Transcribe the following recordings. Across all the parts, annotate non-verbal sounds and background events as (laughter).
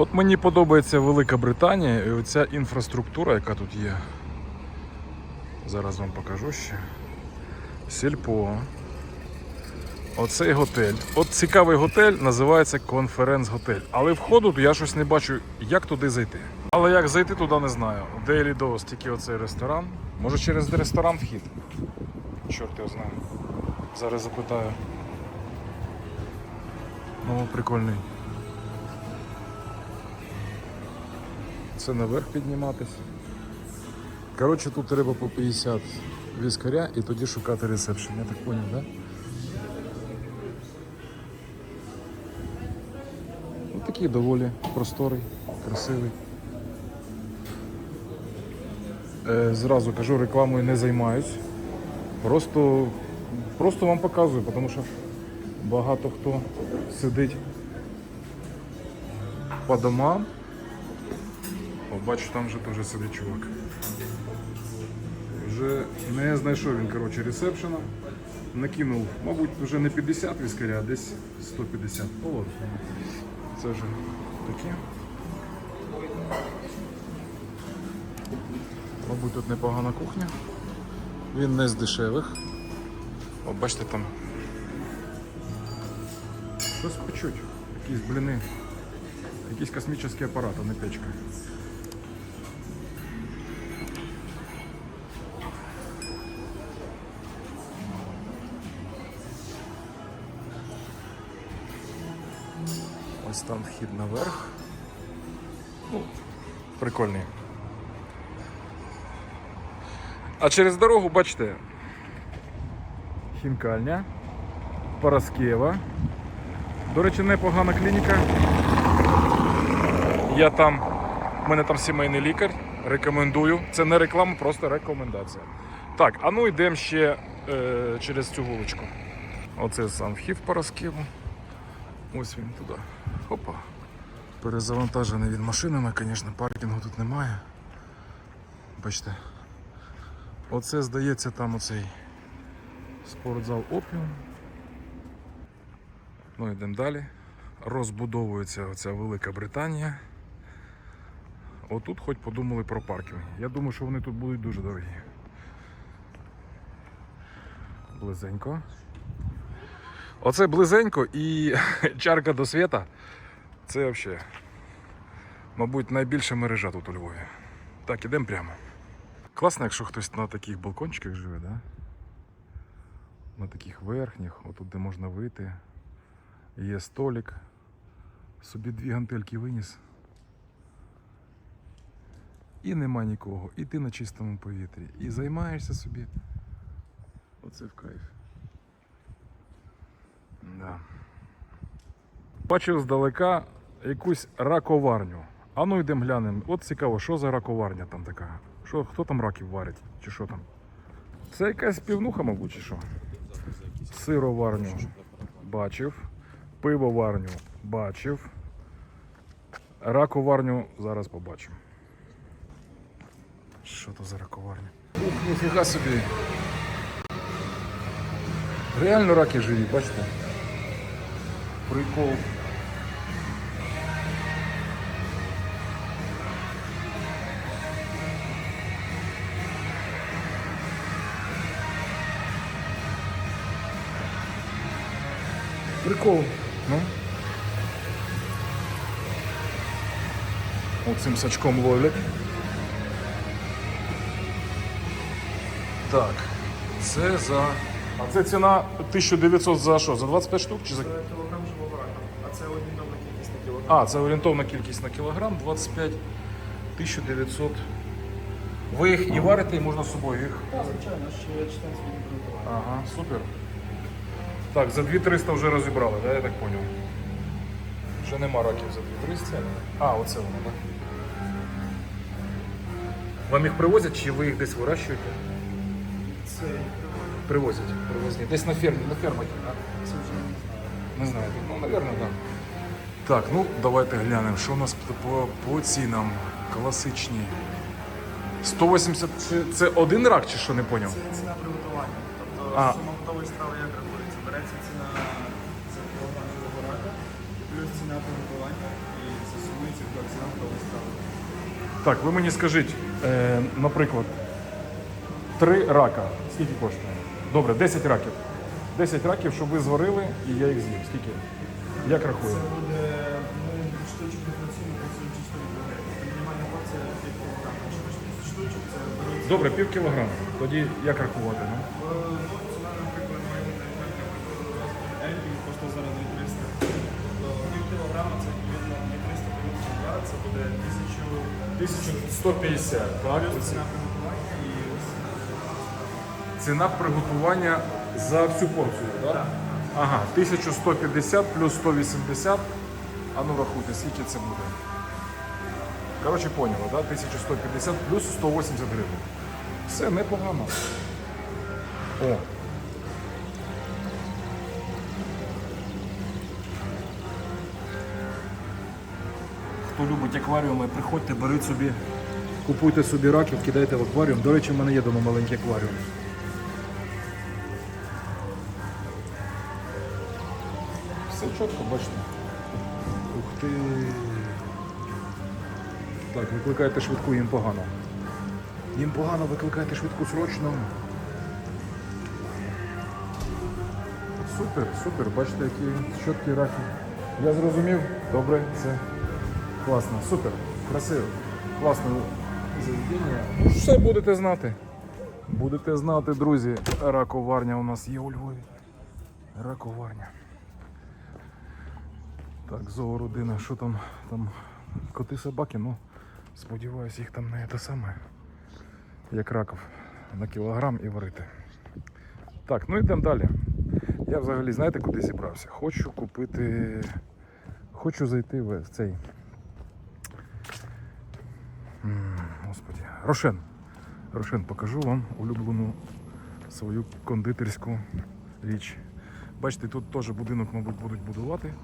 От мені подобається Велика Британія і оця інфраструктура, яка тут є. Зараз вам покажу ще. Сільпо. Оцей готель. От цікавий готель називається конференц-готель. Але входу я щось не бачу, як туди зайти. Але як зайти туди не знаю. Дейлі Доус, тільки оцей ресторан. Може через ресторан вхід? Чорт його знає. Зараз запитаю. Ну, прикольний. Це наверх підніматися. Коротше, тут треба по 50 віскаря і тоді шукати ресепшн. Я так поняв, так? Да? Ну, такий доволі просторий, красивий. Е, зразу кажу, рекламою не займаюсь. Просто, просто вам показую, тому що багато хто сидить по домам. Бачу, там вже теж сидить чувак. Вже не знайшов він, коротше, ресепшена. Накинув, мабуть, вже не 50 віскаря, а десь 150. О. Це вже таке. Мабуть, тут непогана кухня. Він не з дешевих. О, бачите там. Щось печуть. Якісь бліни. Якийсь космічний апарат, а не печка. Ось там вхід наверх. Ну, прикольний. А через дорогу, бачите, хінкальня, Параскева. До речі, непогана клініка. Я там, в мене там сімейний лікар. Рекомендую. Це не реклама, просто рекомендація. Так, а ну йдемо ще е, через цю вуличку. Оце сам вхід в. Ось він туди. Опа. Перезавантажений він машинами, звісно, паркінгу тут немає. Бачите. Оце здається там оцей спортзал Опіум. Ну йдемо далі. Розбудовується оця Велика Британія. Отут хоч подумали про паркінг. Я думаю, що вони тут будуть дуже дорогі. Близенько. Оце близенько і (laughs) чарка до світа. Це взагалі, мабуть, найбільша мережа тут у Львові. Так, ідемо прямо. Класно, якщо хтось на таких балкончиках живе, да? На таких верхніх, отут де можна вийти. Є столик. Собі дві гантельки виніс. І нема нікого. І ти на чистому повітрі. І займаєшся собі. Оце в кайф. Да. Бачив здалека якусь раковарню. А ну йдемо глянемо. От цікаво, що за раковарня там така. Що, хто там раків варить? Чи що там? Це якась півнуха, мабуть, чи що? Сироварню бачив. Пивоварню бачив. Раковарню зараз побачимо. Що то за раковарня? Ух, ніфіга собі. Реально раки живі, бачите? Прикол. Прикол. Ну. Оцим сачком ловлять. Так. Це за. А це ціна 1900 за що? За 25 штук чи за. Це кілограм живого рака, а це орієнтовна кількість на кілограм. А, це орієнтовна кількість на кілограм 25 1900. Ви їх і варите, і можна з собою їх. Так, звичайно, ще я читаю свої приготування. Ага, супер. Так, за 2300 вже розібрали, да, я так зрозумів. Вже нема раків за 2300. А, оце воно, так? Вам їх привозять чи ви їх десь вирощуєте? Це, Привозять. Привозять. Десь на фермі, на фермах. а? це вже не знаю. Не знаю, ну, наверное, да. Так, ну давайте глянемо, що у нас по, по цінам класичні. 180 це, це один рак чи що не поняв? Це ціна приготування. Тобто А. сума готової страви як рахується? Береться ціна за кілограм живого рака, плюс ціна приготування і це сумується до Так, ви мені скажіть, е, наприклад, три рака. Скільки коштує? Добре, 10 раків. 10 раків, щоб ви зварили, і я їх з'їв. Скільки? Як рахує? Це буде Добре, пів кілограма. Тоді як рахувати? Ну? Коштує зараз 2300. То Пів кілограма це відповідно не 300 плюс 2, це буде 1000 1150, так? плюс ціна приготування і ось Ціна приготування за всю порцію, так? Ага, 1150 плюс 180. А ну рахуйте, скільки це буде. Коротше, поняли, да? 1150 плюс 180 гривень. Все непогано. О. Хто любить акваріуми, приходьте, беріть собі, купуйте собі раків, кидайте в акваріум. До речі, в мене є дома маленький акваріум. Все чітко, бачите. Ух ти. Так, викликайте швидку, їм погано. Їм погано, викликайте швидку срочно. Супер, супер, бачите, які чіткі раки. Я зрозумів, добре, це класно, супер, красиво, класне заведення. Ну, все будете знати. Будете знати, друзі, раковарня у нас є у Львові. Раковарня. Так, зоородина, що там? Там коти собаки, ну сподіваюсь, їх там не те саме, як раков, на кілограм і варити. Так, ну йдемо далі. Я взагалі, знаєте, куди зібрався? Хочу купити. Хочу зайти в цей. М, Господи, Рошен. Рошен, покажу вам улюблену свою кондитерську річ. Бачите, тут теж будинок, мабуть, будуть будувати.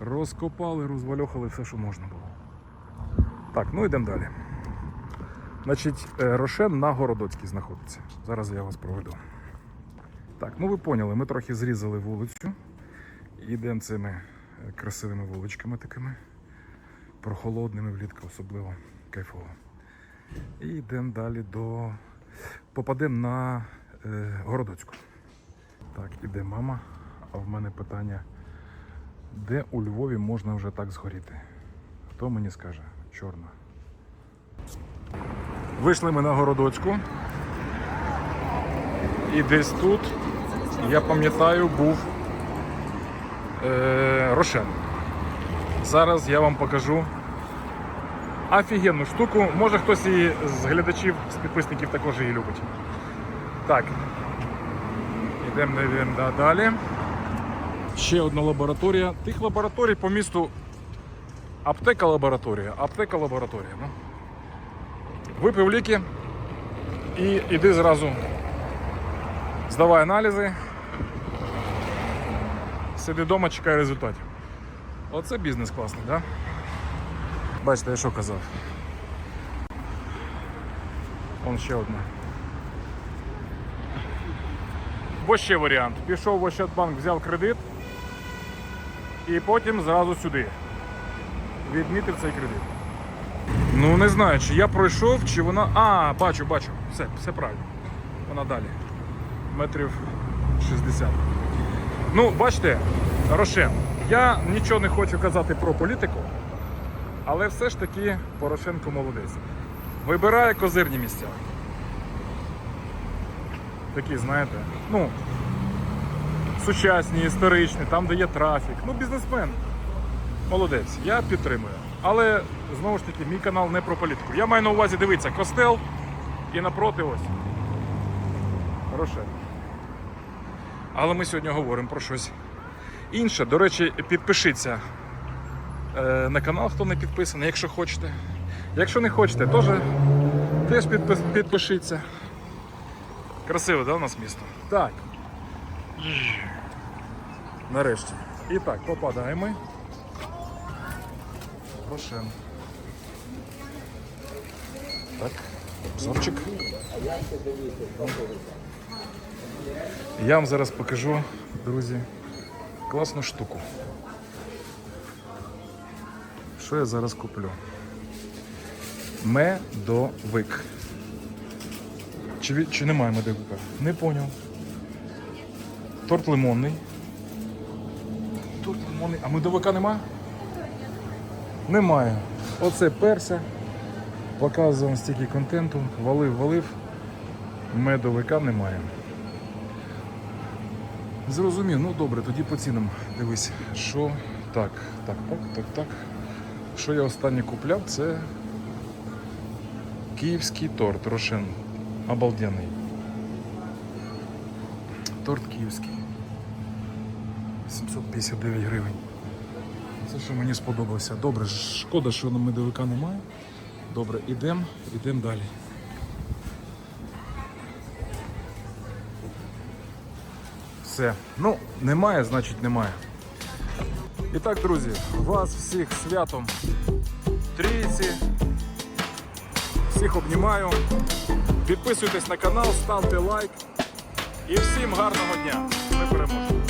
Розкопали, розвальохали все, що можна було. Так, ну йдемо далі. Значить, е, Рошен на Городоцькій знаходиться. Зараз я вас проведу. Так, ну ви поняли, ми трохи зрізали вулицю. Йдемо цими е, красивими вуличками такими. Прохолодними влітку, особливо кайфово. І йдемо далі до. Попадемо на е, Городоцьку. Так, іде мама. А в мене питання, де у Львові можна вже так згоріти? Хто мені скаже? Чорна. Вийшли ми на Городоцьку. І десь тут, я пам'ятаю, був е, Рошен. Зараз я вам покажу офігенну штуку. Може хтось і з глядачів, з підписників також її любить. Так. Йдемо далі. Ще одна лабораторія. Тих лабораторій по місту аптека лабораторія, аптека лабораторія. Ну. Випив ліки і іди зразу. Здавай аналізи. Сиди вдома, чекай результатів. Оце бізнес класний, так? Да? Бачите, я що казав. Вон ще одна. Ось ще варіант. Пішов в Ощадбанк, взяв кредит і потім зразу сюди. Відмітив цей кредит. Ну не знаю, чи я пройшов, чи вона. А, бачу, бачу. Все, все правильно. Вона далі. Метрів 60. Ну, бачите, Рошен, я нічого не хочу казати про політику, але все ж таки Порошенко молодець. Вибирає козирні місця. Такі, знаєте, ну, сучасні, історичні, там, де є трафік. Ну, бізнесмен. Молодець, я підтримую. Але знову ж таки, мій канал не про політику. Я маю на увазі дивитися костел і напроти ось. Рошен. Але ми сьогодні говоримо про щось інше. До речі, підпишіться е, на канал, хто не підписаний, якщо хочете. Якщо не хочете, теж, теж підпишіться. Красиве, да, у нас місто? Так. Нарешті. І так, попадаємо. Рошен. Так, обзорчик. Я вам зараз покажу, друзі, класну штуку. Що я зараз куплю? Медовик. Чи, чи немає медовика? Не поняв. Торт лимонний. Торт лимонний. А медовика нема? Немає. Оце перся. Показував стільки контенту. Валив, валив. Медовика немає. Зрозумів, ну добре, тоді по цінам. Дивись, що так, так, так, так, так. Що я останнє купляв, це київський торт Рошен. Обалденний. Торт київський. 759 гривень. Це що мені сподобався. Добре, шкода, що на медовика немає. Добре, ідемо, ідемо далі. Все. Ну, немає, значить немає. І так, друзі, вас всіх святом трійці. Всіх обнімаю. Підписуйтесь на канал, ставте лайк. І всім гарного дня. Ми переможемо.